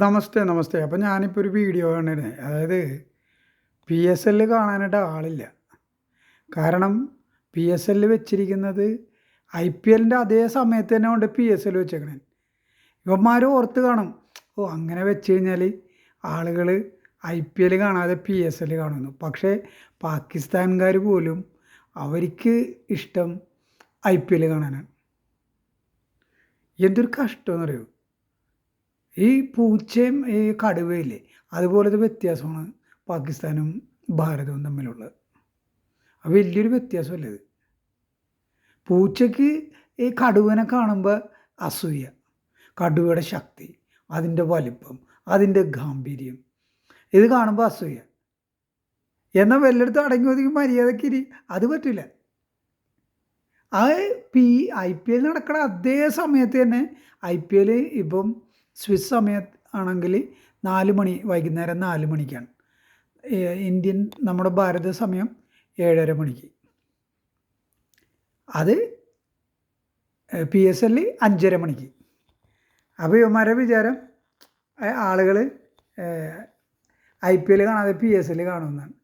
നമസ്തേ നമസ്തേ. അപ്പം ഞാനിപ്പോൾ ഒരു വീഡിയോ കണ്ടിരുന്നത് അതായത് പി എസ് എല്ല് കാണാനായിട്ട് ആളില്ല. കാരണം പി എസ് എല്ല് വെച്ചിരിക്കുന്നത് ഐ പി എല്ലിന്റെ അതേ സമയത്ത് തന്നെ കൊണ്ട് പി എസ് എൽ വെച്ചേക്കണേ. ഇവന്മാർ ഓർത്ത് കാണും. ഓ അങ്ങനെ വെച്ച് കഴിഞ്ഞാൽ ആളുകൾ ഐ പി എൽ കാണാതെ പി എസ് എൽ കാണുന്നു. പക്ഷേ പാകിസ്ഥാൻകാർ പോലും അവർക്ക് ഇഷ്ടം ഐ പി എൽ കാണാനാണ്. എന്തൊരു കഷ്ടമെന്നറിയോ ഈ പൂച്ചയും ഈ കടുവയില്ലേ അതുപോലത്തെ വ്യത്യാസമാണ് പാകിസ്ഥാനും ഭാരതവും തമ്മിലുള്ളത്. അത് വലിയൊരു വ്യത്യാസമല്ലേ ഇത്? പൂച്ചയ്ക്ക് ഈ കടുവനെ കാണുമ്പോൾ അസൂയ കടുവയുടെ ശക്തി അതിന്റെ വലിപ്പം അതിന്റെ ഗാംഭീര്യം ഇത് കാണുമ്പോൾ അസൂയ. എന്നാൽ വല്ലയിടത്ത് അടങ്ങി ഒതുങ്ങി മര്യാദക്കിരി അത് പറ്റില്ല ആ പി ഐ പി എൽ നടക്കണ അതേ സമയത്ത് തന്നെ ഐ പി എൽ ഇപ്പം സ്വിസ് സമയത്ത് നാല് മണി വൈകുന്നേരം നാല് മണിക്കാണ്. ഇന്ത്യൻ നമ്മുടെ ഭാരത സമയം ഏഴര മണിക്ക്. അത് പി എസ് എല്ലിൽ അഞ്ചര മണിക്ക്. അപ്പോൾ ഇവന്മാരെ വിചാരം ആളുകൾ ഐ പി എൽ കാണാതെ പി എസ് എൽ കാണുമെന്നാണ്.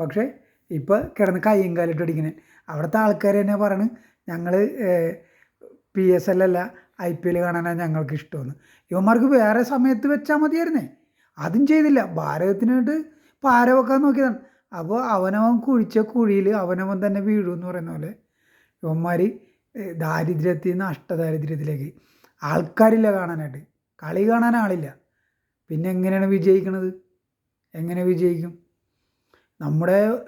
പക്ഷേ ഇപ്പോൾ കിടന്ന് കയ്യും കാലിട്ട് അടിക്കണേ. അവിടുത്തെ ആൾക്കാർ തന്നെ പറയണ് ഞങ്ങൾ പി എസ് എൽ അല്ല ഐ പി എൽ കാണാനാണ് ഞങ്ങൾക്ക് ഇഷ്ടമെന്ന്. ഇവന്മാർക്ക് വേറെ സമയത്ത് വെച്ചാൽ മതിയായിരുന്നേ. അതും ചെയ്തില്ല. ഭാരതത്തിനായിട്ട് പാര വെക്കാൻ നോക്കിയതാണ്. അപ്പോൾ അവനവൻ കുഴിച്ച കുഴിയിൽ അവനവൻ തന്നെ വീഴും എന്ന് പറയുന്ന പോലെ ഇവന്മാർ ദാരിദ്ര്യത്തിൽ നിന്ന് അഷ്ടദാരിദ്ര്യത്തിലേക്ക്. ആൾക്കാരില്ല കാണാനായിട്ട്. കളി കാണാൻ ആളില്ല. പിന്നെ എങ്ങനെയാണ് വിജയിക്കണത്? എങ്ങനെ വിജയിക്കും? നമ്മുടെ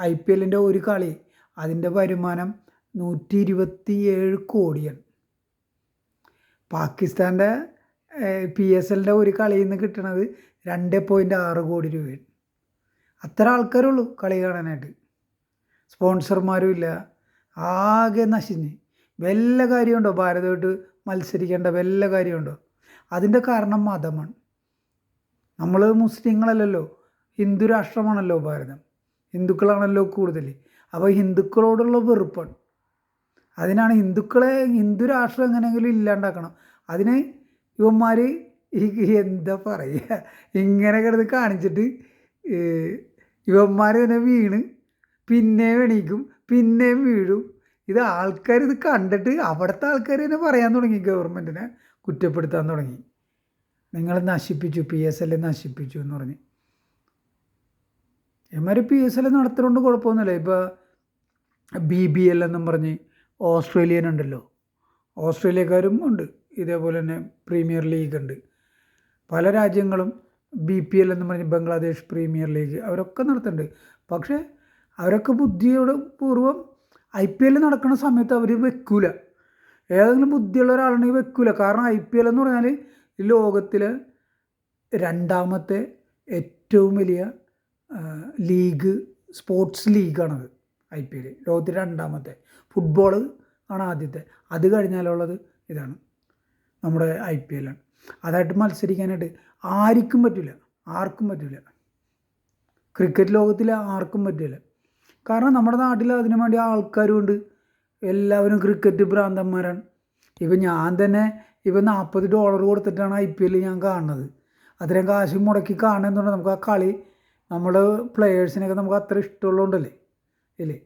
ഐ പി എല്ലിന്റെ ഒരു കളി അതിന്റെ വരുമാനം നൂറ്റി ഇരുപത്തി ഏഴ് കോടിയാണ്. പാകിസ്ഥാന്റെ പി എസ് എല്ലിന്റെ ഒരു കളിയിൽ നിന്ന് കിട്ടണത് രണ്ട് പോയിന്റ് ആറ് കോടി രൂപയാണ് അത്ര ആൾക്കാരുള്ളൂ കളി കാണാനായിട്ട്. സ്പോൺസർമാരും ഇല്ല. ആകെ നശിഞ്ഞ്. വല്ല കാര്യമുണ്ടോ? ഭാരതമായിട്ട് മത്സരിക്കേണ്ട വല്ല കാര്യമുണ്ടോ? അതിന്റെ കാരണം മതമാണ്. നമ്മൾ മുസ്ലിങ്ങളല്ലല്ലോ. ഹിന്ദു രാഷ്ട്രമാണല്ലോ ഭാരതം. ഹിന്ദുക്കളാണല്ലോ കൂടുതൽ അപ്പോൾ ഹിന്ദുക്കളോടുള്ള വെറുപ്പാണ്. അതിനാണ് ഹിന്ദുക്കളെ ഹിന്ദു രാഷ്ട്രം എങ്ങനെയെങ്കിലും ഇല്ലാണ്ടാക്കണം. അതിന് ഇവന്മാർ എന്താ പറയുക ഇങ്ങനെ കിടന്ന് കാണിച്ചിട്ട് ഇവന്മാർ തന്നെ വീണ് പിന്നെ എണീക്കും പിന്നെയും വീഴും. ഇത് ആൾക്കാർ ഇത് കണ്ടിട്ട് അവിടുത്തെ ആൾക്കാർ തന്നെ പറയാൻ തുടങ്ങി ഗവൺമെന്റിനെ കുറ്റപ്പെടുത്താൻ തുടങ്ങി. നിങ്ങൾ നശിപ്പിച്ചു പി എസ് എൽ നശിപ്പിച്ചു എന്ന് പറഞ്ഞ്. ഇവന്മാർ പി എസ് എൽ നടത്തുന്നുണ്ട് കുഴപ്പമൊന്നുമില്ല. ഇപ്പോൾ ബി ബി എൽ എന്നും പറഞ്ഞ് ഓസ്ട്രേലിയൻ ഉണ്ടല്ലോ ഓസ്ട്രേലിയക്കാരും ഉണ്ട്. ഇതേപോലെ തന്നെ പ്രീമിയർ ലീഗ് ഉണ്ട്. പല രാജ്യങ്ങളും ബി പി എൽ എന്ന് പറഞ്ഞ് ബംഗ്ലാദേശ് പ്രീമിയർ ലീഗ് അവരൊക്കെ നടത്തുന്നുണ്ട്. പക്ഷേ അവരൊക്കെ ബുദ്ധിയോട് പൂർവം ഐ പി എൽ നടക്കുന്ന സമയത്ത് അവർ വെക്കൂല. ഏതെങ്കിലും ബുദ്ധിയുള്ള ഒരാളുണ്ടെങ്കിൽ വെക്കൂല. കാരണം ഐ പി എൽ എന്ന് പറഞ്ഞാൽ ഈ ലോകത്തിലെ രണ്ടാമത്തെ ഏറ്റവും വലിയ ലീഗ് സ്പോർട്സ് ലീഗാണത് ഐ പി എൽ. ലോകത്തിലെ രണ്ടാമത്തെ. ഫുട്ബോൾ ആണ് ആദ്യത്തെ. അത് കഴിഞ്ഞാലുള്ളത് ഇതാണ്. നമ്മുടെ ഐ പി എല്ലാണ് അതായിട്ട് മത്സരിക്കാനായിട്ട് ആർക്കും പറ്റില്ല ആർക്കും പറ്റില്ല ക്രിക്കറ്റ് ലോകത്തിൽ ആർക്കും പറ്റില്ല കാരണം നമ്മുടെ നാട്ടിൽ അതിനു വേണ്ടി ആൾക്കാരുമുണ്ട് എല്ലാവരും ക്രിക്കറ്റ് ഭ്രാന്തന്മാരാണ്. ഇപ്പം ഞാൻ തന്നെ ഇപ്പം നാൽപ്പത് ഡോളർ കൊടുത്തിട്ടാണ് ഐ പി എൽ ഞാൻ കാണുന്നത്. അത്രയും കാശ് മുടക്കി കാണുന്നതുകൊണ്ട് നമുക്ക് ആ കളി നമ്മൾ പ്ലെയേഴ്സിനൊക്കെ നമുക്ക് അത്ര ഇഷ്ടമുള്ളതുകൊണ്ടല്ലേ? ഇല്ലേ?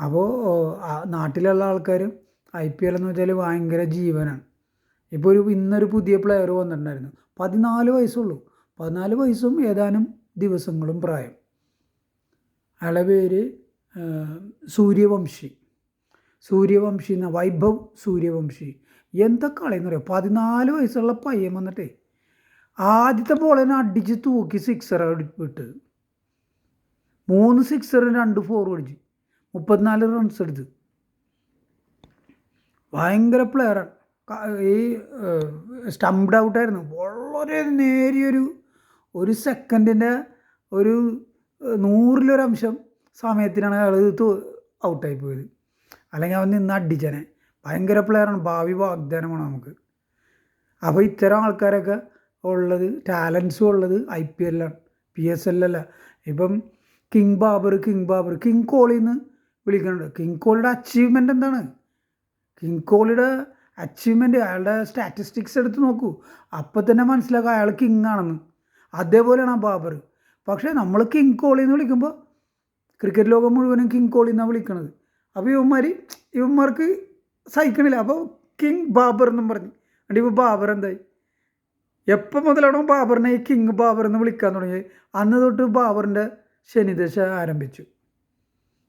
അപ്പോൾ നാട്ടിലുള്ള ആൾക്കാരും ഐ പി എൽ എന്ന് വെച്ചാൽ ഭയങ്കര ജീവനാണ്. ഇപ്പോൾ ഒരു ഇന്നൊരു പുതിയ പ്ലെയർ വന്നിട്ടുണ്ടായിരുന്നു. പതിനാല് വയസ്സുള്ളൂ. പതിനാല് വയസ്സും ഏതാനും ദിവസങ്ങളും പ്രായം. അയാളെ പേര് സൂര്യവംശി. സൂര്യവംശി എന്ന വൈഭവ് സൂര്യവംശി. എന്താ കളിയെന്ന് പറയാം പതിനാല് വയസ്സുള്ള പയ്യൻ വന്നിട്ടേ ആദ്യത്തെ ബോളിനെ അടിച്ച് തൂക്കി സിക്സർ വിട്ട് മൂന്ന് സിക്സറും രണ്ട് ഫോറും അടിച്ച് മുപ്പത്തിനാല് റൺസ് എടുത്ത്. ഭയങ്കര പ്ലെയറാണ് ഈ സ്റ്റംപ്ഡ് ഔട്ടായിരുന്നു വളരെ നേരിയൊരു ഒരു സെക്കൻഡിന്റെ ഒരു നൂറിലൊരംശം സമയത്തിനാണ് അയാൾ ഔട്ടായി പോയത്. അല്ലെങ്കിൽ അവൻ നിന്ന് അടിച്ചനെ. ഭയങ്കര പ്ലെയറാണ് ഭാവി വാഗ്ദാനമാണ് നമുക്ക്. അപ്പോൾ ഇത്തരം ആൾക്കാരൊക്കെ ഉള്ളത് ടാലൻസും ഉള്ളത് ഐ പി എല്ലാണ് പി എസ് എല്ലല്ല ഇപ്പം king Babar king Babar king കോഹ്ലിന്ന് വിളിക്കുന്നുണ്ട്. കിങ് കോഹ്ലിയുടെ അച്ചീവ്മെന്റ് എന്താണ്? കിങ് കോഹ്ലിയുടെ അച്ചീവ്മെന്റ് അയാളുടെ സ്റ്റാറ്റിസ്റ്റിക്സ് എടുത്ത് നോക്കൂ. അപ്പോൾ തന്നെ മനസ്സിലാക്കുക അയാൾ കിങ് ആണെന്ന്. അതേപോലെയാണ് ആ ബാബർ പക്ഷേ നമ്മൾ കിങ് കോളി എന്ന് വിളിക്കുമ്പോൾ ക്രിക്കറ്റ് ലോകം മുഴുവനും കിങ് കോഹ്ലി എന്നാണ് വിളിക്കുന്നത് അപ്പോൾ ഇവന്മാർ ഇവന്മാർക്ക് സഹിക്കണില്ല. അപ്പോൾ കിങ് ബാബർ എന്നും പറഞ്ഞു. എന്നിട്ട് ഇപ്പോൾ ബാബർ എന്തായി? എപ്പോൾ മുതലാണോ ബാബറിനെ കിങ് ബാബർ എന്ന് വിളിക്കാൻ തുടങ്ങിയത്? അന്ന് തൊട്ട് ബാബറിന്റെ ശനിദശ ആരംഭിച്ചു.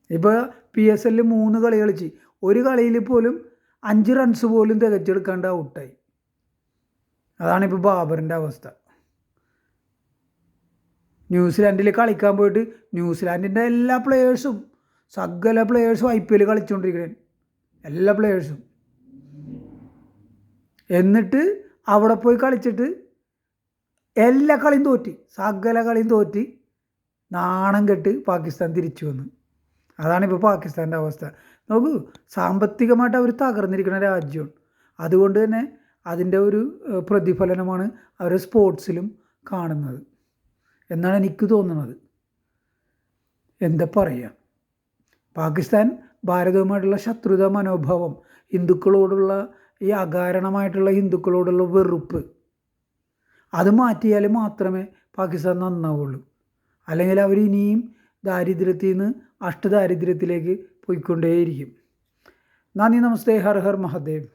ഇപ്പോൾ പി എസ് എല്ലിൽ മൂന്ന് കളി കളിച്ച് ഒരു കളിയിൽ പോലും അഞ്ച് റൺസ് പോലും തികച്ചെടുക്കാണ്ട് ഔട്ടായി അതാണിപ്പോൾ ബാബറിന്റെ അവസ്ഥ. ന്യൂസിലാൻഡിൽ കളിക്കാൻ പോയിട്ട് ന്യൂസിലാൻഡിന്റെ എല്ലാ പ്ലെയേഴ്സും സകല പ്ലെയേഴ്സും ഐ പി എൽ കളിച്ചുകൊണ്ടിരിക്കുകയാണ് എല്ലാ പ്ലെയേഴ്സും എന്നിട്ട് അവിടെ പോയി കളിച്ചിട്ട് എല്ലാ കളിയും തോറ്റി സകല കളിയും തോറ്റി നാണം കെട്ട് പാകിസ്ഥാൻ തിരിച്ചു വന്നു. അതാണിപ്പോൾ പാകിസ്ഥാന്റെ അവസ്ഥ. നോക്കൂ സാമ്പത്തികമായിട്ട് അവർ തകർന്നിരിക്കുന്ന രാജ്യമാണ്. അതുകൊണ്ട് തന്നെ അതിന്റെ ഒരു പ്രതിഫലനമാണ് അവർ സ്പോർട്സിലും കാണുന്നത്. എന്നാണ് എനിക്ക് തോന്നുന്നത്. എന്താ പറയുക പാകിസ്ഥാൻ ഭാരതവുമായിട്ടുള്ള ശത്രുത മനോഭാവം ഹിന്ദുക്കളോടുള്ള ഈ അകാരണമായിട്ടുള്ള ഹിന്ദുക്കളോടുള്ള വെറുപ്പ് അത് മാറ്റിയാൽ മാത്രമേ പാകിസ്ഥാൻ നന്നാവുള്ളൂ. അല്ലെങ്കിൽ അവർ ഇനിയും ദാരിദ്ര്യത്തിൽ നിന്ന് അഷ്ടദാരിദ്ര്യത്തിലേക്ക് പോയിക്കൊണ്ടേയിരിക്കും. നന്ദി നമസ്തേ ഹർ ഹർ മഹാദേവ്.